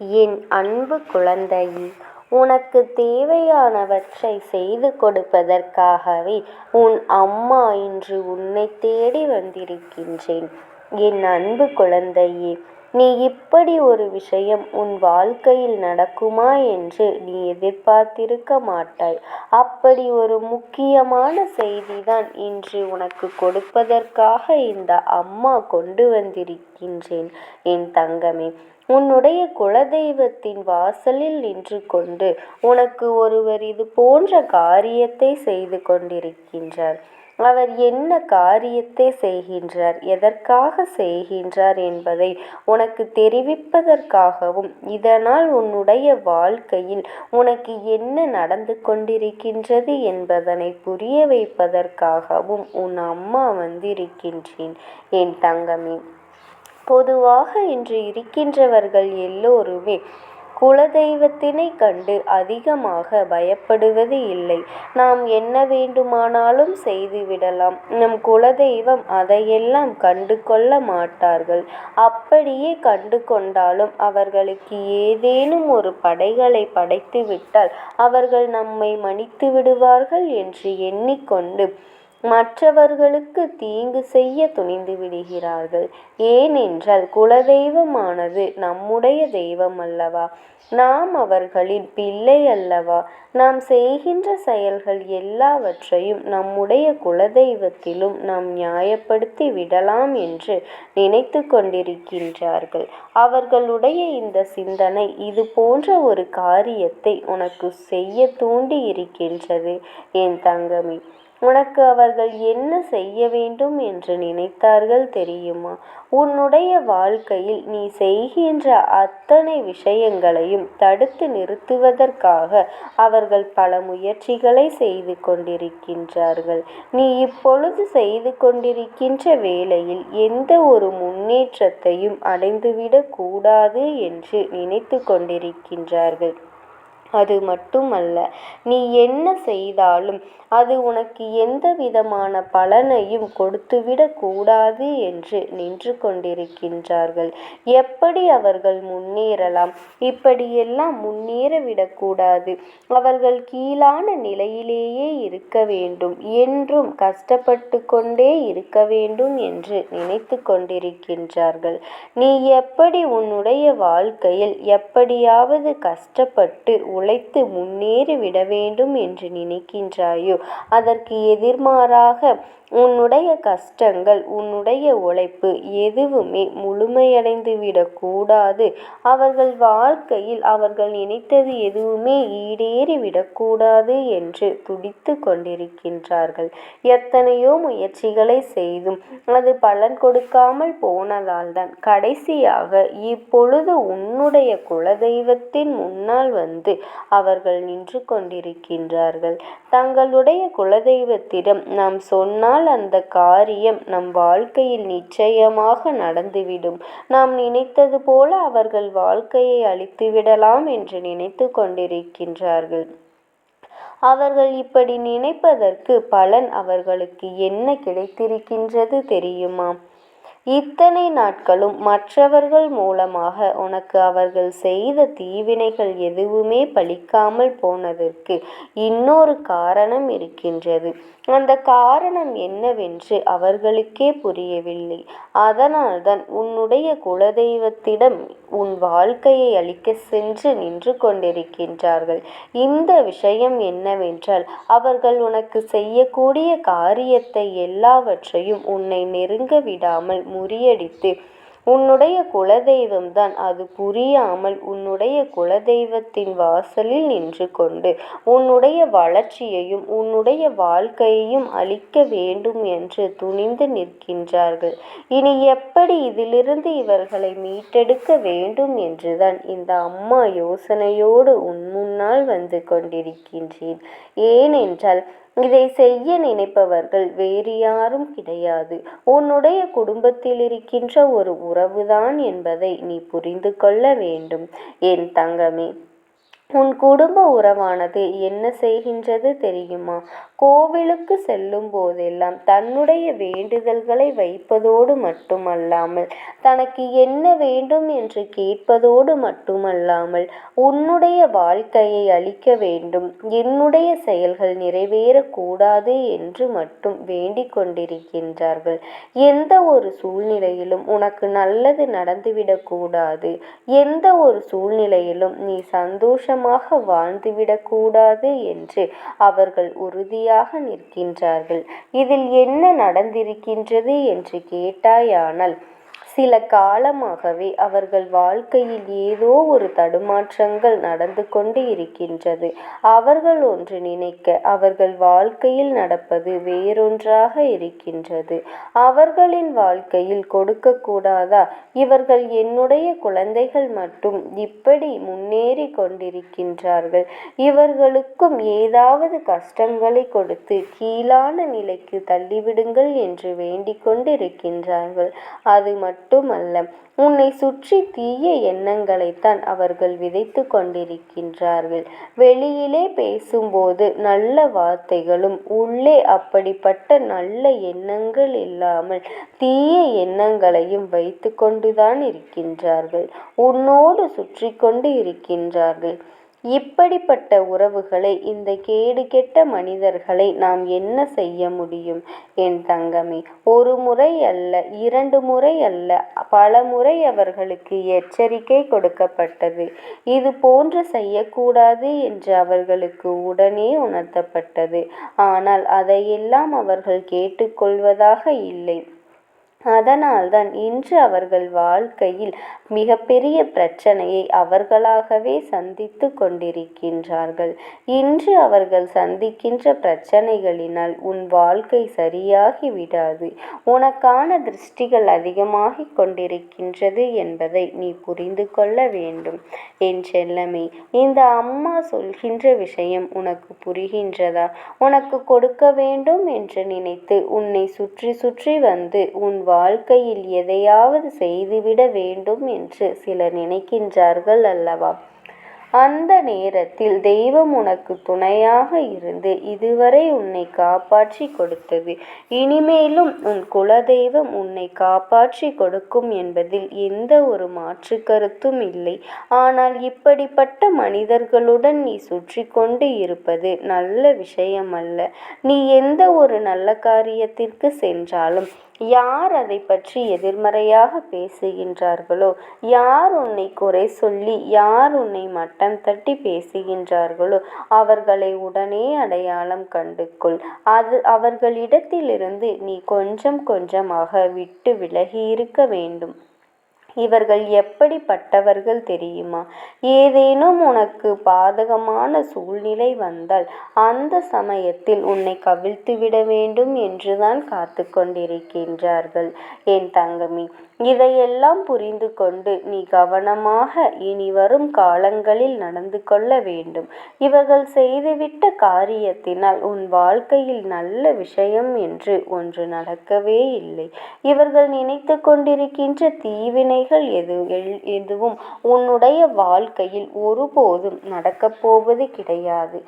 என் அன்பு குழந்தையே உனக்கு தேவையானவற்றை செய்து கொடுப்பதற்காகவே உன் அம்மா இன்று உன்னை தேடி வந்திருக்கின்றேன். என் அன்பு குழந்தையே நீ இப்படி ஒரு விஷயம் உன் வாழ்க்கையில் நடக்குமா என்று நீ எதிர்பார்த்திருக்க மாட்டாய். அப்படி ஒரு முக்கியமான செய்திதான் இன்று உனக்கு கொடுப்பதற்காக இந்த அம்மா கொண்டு வந்திருக்கின்றேன் என் தங்கமே. உன்னுடைய குலதெய்வத்தின் வாசலில் நின்று கொண்டு உனக்கு ஒருவர் இது போன்ற காரியத்தை செய்து கொண்டிருக்கின்றார். அவர் என்ன காரியத்தை செய்கின்றார் எதற்காக செய்கின்றார் என்பதை உனக்கு தெரிவிப்பதற்காகவும் இதனால் உன்னுடைய வாழ்க்கையில் உனக்கு என்ன நடந்து கொண்டிருக்கின்றது என்பதனை புரிய வைப்பதற்காகவும் உன் அம்மா வந்திருக்கின்றேன் என் தங்கமே. பொதுவாக இன்று இருக்கின்றவர்கள் எல்லோருமே குலதெய்வத்தினை கண்டு அதிகமாக பயப்படுவது இல்லை. நாம் என்ன வேண்டுமானாலும் செய்து விடலாம் நம் குலதெய்வம் அதையெல்லாம் கண்டு கொள்ள மாட்டார்கள். அப்படியே கண்டு கொண்டாலும் அவர்களுக்கு ஏதேனும் ஒரு படைகளை படைத்து விட்டால் அவர்கள் நம்மை மன்னித்து விடுவார்கள் என்று எண்ணிக்கொண்டு மற்றவர்களுக்கு தீங்கு செய்ய துணிந்து விடுகிறார்கள். ஏனென்றால் குலதெய்வமானது நம்முடைய தெய்வம் அல்லவா நாம் அவர்களின் பிள்ளை அல்லவா? நாம் செய்கின்ற செயல்கள் எல்லாவற்றையும் நம்முடைய குலதெய்வத்திலும் நாம் நியாயப்படுத்தி விடலாம் என்று நினைத்து கொண்டிருக்கின்றார்கள். அவர்களுடைய இந்த சிந்தனை இது போன்ற ஒரு காரியத்தை உனக்கு செய்ய தூண்டி இருக்கின்றது என் தங்கமி உனக்கு அவர்கள் என்ன செய்ய வேண்டும் என்று நினைத்தார்கள் தெரியுமா? உன்னுடைய வாழ்க்கையில் நீ செய்கின்ற அத்தனை விஷயங்களையும் தடுத்து நிறுத்துவதற்காக அவர்கள் பல முயற்சிகளை செய்து கொண்டிருக்கின்றார்கள். நீ இப்பொழுது செய்து கொண்டிருக்கின்ற வேலையில் எந்த ஒரு முன்னேற்றத்தையும் அடைந்துவிடக் கூடாது என்று நினைத்து கொண்டிருக்கின்றார்கள். அது மட்டுமல்ல நீ என்ன செய்தாலும் அது உனக்கு எந்த விதமான பலனையும் கொடுத்துவிடக் கூடாது என்று நின்று கொண்டிருக்கின்றார்கள். எப்படி அவர்கள் முன்னேறலாம்? இப்படியெல்லாம் முன்னேற விடக்கூடாது. அவர்கள் கீழான நிலையிலேயே இருக்க வேண்டும் என்றும் கஷ்டப்பட்டு கொண்டே இருக்க வேண்டும் என்று நினைத்து கொண்டிருக்கின்றார்கள். நீ எப்படி உன்னுடைய வாழ்க்கையில் எப்படியாவது கஷ்டப்பட்டு உழைத்து முன்னேறி விட வேண்டும் என்று நினைக்கின்றாயோ? அதற்கு எதிர்மாறாக உன்னுடைய கஷ்டங்கள் உன்னுடைய உழைப்பு எதுவுமே முழுமையடைந்து விடக்கூடாது அவர்கள் வாழ்க்கையில் அவர்கள் நினைத்தது எதுவுமே ஈடேறி விடக்கூடாது என்று துடித்து கொண்டிருக்கின்றார்கள். எத்தனையோ முயற்சிகளை செய்தும் அது பலன் கொடுக்காமல் போனதால்தான் கடைசியாக இப்பொழுது உன்னுடைய குலதெய்வத்தின் முன்னால் வந்து அவர்கள் நின்று கொண்டிருக்கின்றார்கள். தங்களுடைய குலதெய்வத்திடம் நாம் சொன்னால் அந்த காரியம் நம் வாழ்க்கையில் நிச்சயமாக நடந்துவிடும். நாம் நினைத்தது போல அவர்கள் வாழ்க்கையை அழித்து விடலாம் என்று நினைத்து கொண்டிருக்கின்றார்கள். அவர்கள் இப்படி நினைப்பதற்கு பலன் அவர்களுக்கு என்ன கிடைத்திருக்கின்றது தெரியுமா? இத்தனை நாட்களும் மற்றவர்கள் மூலமாக உனக்கு அவர்கள் செய்த தீவினைகள் எதுவுமே பலிக்காமல் போனதற்கு இன்னொரு காரணம் இருக்கின்றது. அந்த காரணம் என்னவென்று அவர்களுக்கே புரியவில்லை. அதனால்தான் உன்னுடைய குலதெய்வத்திடம் உன் வாழ்க்கையை அளிக்க சென்று நின்று கொண்டிருக்கின்றார்கள். இந்த விஷயம் என்னவென்றால் அவர்கள் உனக்கு செய்யக்கூடிய காரியத்தை எல்லாவற்றையும் உன்னை நெருங்க விடாமல் முறியடித்து உன்னுடைய குலதெய்வம்தான் அது புரியாமல் உன்னுடைய குலதெய்வத்தின் வாசலில் நின்று கொண்டு உன்னுடைய வளர்ச்சியையும் உன்னுடைய வாழ்க்கையையும் அழிக்க வேண்டும் என்று துணிந்து நிற்கின்றார்கள். இனி எப்படி இதிலிருந்து இவர்களை மீட்டெடுக்க வேண்டும் என்றுதான் இந்த அம்மா யோசனையோடு உன் முன்னால் வந்து கொண்டிருக்கின்றேன். ஏனென்றால் இதை செய்ய நினைப்பவர்கள் வேறு யாரும் கிடையாது. உன்னுடைய குடும்பத்தில் இருக்கின்ற ஒரு உறவுதான் என்பதை நீ புரிந்து கொள்ள வேண்டும் என் தங்கமே. உன் குடும்ப உறவானது என்ன செய்கின்றது தெரியுமா? கோவிலுக்கு செல்லும் போதெல்லாம் தன்னுடைய வேண்டுதல்களை வைப்பதோடு மட்டுமல்லாமல் தனக்கு என்ன வேண்டும் என்று கேட்பதோடு மட்டுமல்லாமல் உன்னுடைய வாழ்க்கையை அளிக்க வேண்டும். என்னுடைய செயல்கள் நிறைவேறக்கூடாது என்று மட்டும் வேண்டிக் கொண்டிருக்கின்றார்கள். எந்த ஒரு சூழ்நிலையிலும் உனக்கு நல்லது நடந்துவிடக்கூடாது. எந்த ஒரு சூழ்நிலையிலும் நீ சந்தோஷமாக வாழ்ந்துவிடக்கூடாது என்று அவர்கள் உறுதியாக நிற்கின்றார்கள். இதில் என்ன நடந்திருக்கின்றது என்று கேட்டாயானால் சில காலமாகவே அவர்கள் வாழ்க்கையில் ஏதோ ஒரு தடுமாற்றங்கள் நடந்து கொண்டு இருக்கின்றது. அவர்கள் ஒன்று நினைக்க அவர்கள் வாழ்க்கையில் நடப்பது வேறொன்றாக இருக்கின்றது. அவர்களின் வாழ்க்கையில் கொடுக்கக்கூடாதா? இவர்கள் என்னுடைய குழந்தைகள் மட்டும் இப்படி முன்னேறி கொண்டிருக்கின்றார்கள். இவர்களுக்கும் ஏதாவது கஷ்டங்களை கொடுத்து கீழான நிலைக்கு தள்ளிவிடுங்கள் என்று வேண்டிக் கொண்டிருக்கின்றார்கள். அது மட்டும் மட்டுமல்ல உன்னை சுற்றி தீய எண்ணங்களைத்தான் அவர்கள் விதைத்து கொண்டிருக்கின்றார்கள். வெளியிலே பேசும்போது நல்ல வார்த்தைகளும் உள்ளே அப்படிப்பட்ட நல்ல எண்ணங்கள் இல்லாமல் தீய எண்ணங்களையும் வைத்து கொண்டுதான் இருக்கின்றார்கள். உன்னோடு சுற்றி கொண்டு இருக்கின்றார்கள். இப்படிப்பட்ட உறவுகளை இந்த கேடு கெட்ட மனிதர்களை நாம் என்ன செய்ய முடியும்? என் தங்கமே ஒரு முறை அல்ல இரண்டு முறை அல்ல பல முறை அவர்களுக்கு எச்சரிக்கை கொடுக்கப்பட்டது. இது போன்று செய்யக்கூடாது என்று அவர்களுக்கு உடனே உணர்த்தப்பட்டது. ஆனால் அதையெல்லாம் அவர்கள் கேட்டுக்கொள்வதாக இல்லை. அதனால்தான் இன்று அவர்கள் வாழ்க்கையில் மிகப்பெரிய பிரச்சனையை அவர்களாகவே சந்தித்து கொண்டிருக்கின்றார்கள். இன்று அவர்கள் சந்திக்கின்ற பிரச்சனைகளினால் உன் வாழ்க்கை சரியாகி விடாது. உனக்கான திருஷ்டிகள் அதிகமாகிக் கொண்டிருக்கின்றது என்பதை நீ புரிந்து கொள்ள வேண்டும். என் செல்லமே இந்த அம்மா சொல்கின்ற விஷயம் உனக்கு புரிகின்றதா? உனக்கு கொடுக்க வேண்டும் என்று நினைத்து உன்னை சுற்றி சுற்றி வந்து உன் வாழ்க்கையில் எதையாவது செய்துவிட வேண்டும் என்று சிலர் நினைக்கின்றார்கள் அல்லவா? அந்த நேரத்தில் தெய்வம் உனக்கு துணையாக இருந்து இதுவரை உன்னை காப்பாற்றி கொடுத்தது. இனிமேலும் உன் குலதெய்வம் உன்னை காப்பாற்றி கொடுக்கும் என்பதில் எந்த ஒரு மாற்று கருத்தும் இல்லை. ஆனால் இப்படிப்பட்ட மனிதர்களுடன் நீ சுற்றி கொண்டு இருப்பது நல்ல விஷயமல்ல. நீ எந்த ஒரு நல்ல காரியத்திற்கு சென்றாலும் யார் அதை பற்றி எதிர்மறையாக பேசுகின்றார்களோ? யார் உன்னை குறை சொல்லி யார் உன்னை மட்டம் தட்டி பேசுகின்றார்களோ அவர்களை உடனே அடையாளம் கண்டு கொள் அது அவர்களிடத்திலிருந்து நீ கொஞ்சம் கொஞ்சமாக விட்டு விலகி இருக்க வேண்டும். இவர்கள் எப்படிப்பட்டவர்கள் தெரியுமா? ஏதேனும் உனக்கு பாதகமான சூழ்நிலை வந்தால் அந்த சமயத்தில் உன்னை கவிழ்த்துவிட வேண்டும் என்றுதான் காத்து கொண்டிருக்கின்றார்கள் என் தங்கமி இதையெல்லாம் புரிந்து கொண்டு நீ கவனமாக இனி வரும் காலங்களில் நடந்து கொள்ள வேண்டும். இவர்கள் செய்துவிட்ட காரியத்தினால் உன் வாழ்க்கையில் நல்ல விஷயம் என்று ஒன்று நடக்கவே இல்லை. இவர்கள் நினைத்து கொண்டிருக்கின்ற தீவினைகள் எது எதுவும் உன்னுடைய வாழ்க்கையில் ஒருபோதும் நடக்கப் போவது கிடையாது.